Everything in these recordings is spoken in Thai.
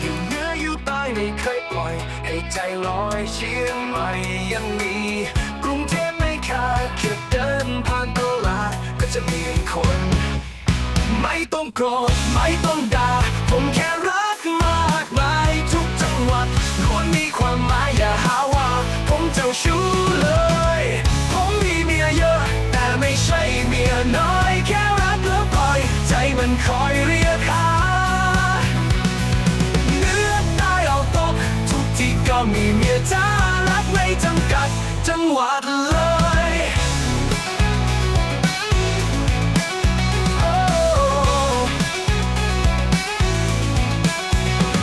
อยู่เหนืออยู่ใต้ไม่เคยปล่อย ให้ใจลอยเชียงใหม่ยังมี กรุงเทพไม่ขาดแค่เดินผ่านตลาดก็จะมีคน ไม่ต้องโกรธไม่ต้องด่าผมแค่รักมากมายทุกจังหวัดล้นมีความหมายอย่าหาว่า ผมเจ้าชู้เลย ผมมีเมียเยอะ แต่ไม่ใช่เมียน้อยแค่รักแล้วปล่อย ใจมันคอยเรียกหา ก็มีเมียจ้ารักไม่จำกัดจังหวัดเลย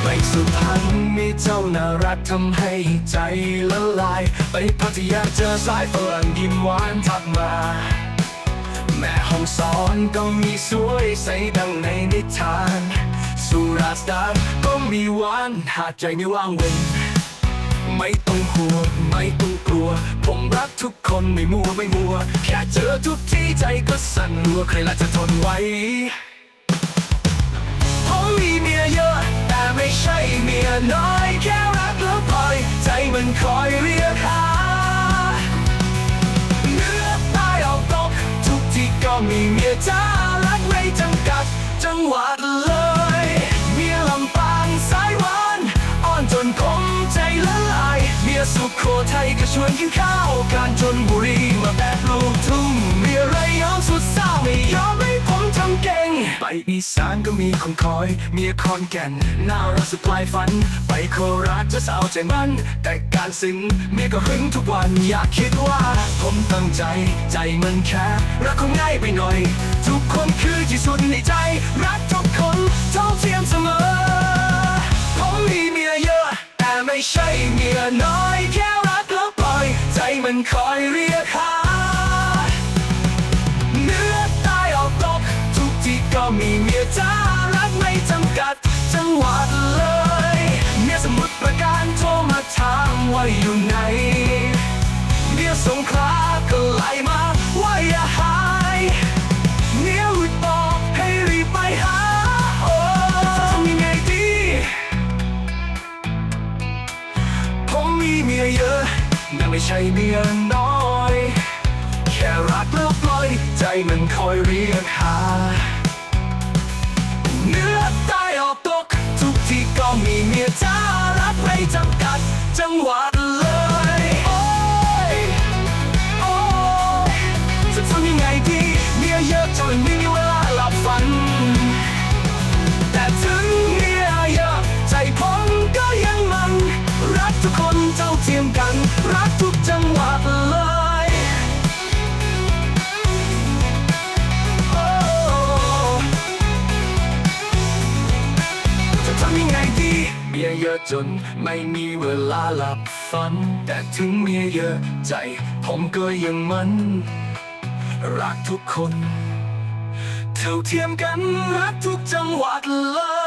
ไปสุพรรณมีเจ้าน่ารักทำให้ใจละลาย ไปพัทยาเจอสายฝรั่งยิ้มหวานทักมาแม่ห้องสอนก็มีสวยใสดังในนิทาน สุราษฎร์ก็มีหวานหาดใจไม่ว่างเว้น ไม่ต้องห่วงไม่ต้องกลัว ผมรักทุกคนไม่มัวไม่มัว แค่เจอทุกที่ใจก็สั่นรัวใครล่ะจะทนไหวผมมีเมียเยอะ แต่ไม่ใช่เมียน้อย แค่รักแล้วปล่อยใจมันคอยเรียกหาเนือใต้ออกตกทุกที่ก็มีเมียจ้ารักไม่จำกัด จังหวัดเลย อีสานก็มีคนคอย เมียคอนแก่นน่ารักสุดปลายฝัน ไปโคราชจะสาวใจมัน แต่การซึ้งเมียก็หึงทุกวัน อยากคิดว่า ผมตั้งใจ ใจมันแค่รักคงง่ายไปหน่อย ทุกคนคือที่สุดในใจ รักทุกคนเท่าเทียมเสมอ ผมมีเมียเยอะ แต่ไม่ใช่เมียน้อย แค่รักแล้วปล่อย ใจมันคอยเรียกหา ยังไม่ใช่เมียน้อย แค่รักแล้วปล่อยใจมันคอยเรียกหา เยเยอะจนไม่มีเวลาหลับฝัน แต่ถึงเมียเยอะใจ ผมก็ยังมัน รักทุกคน เท่าเทียมกันรักทุกจังหวัดเลย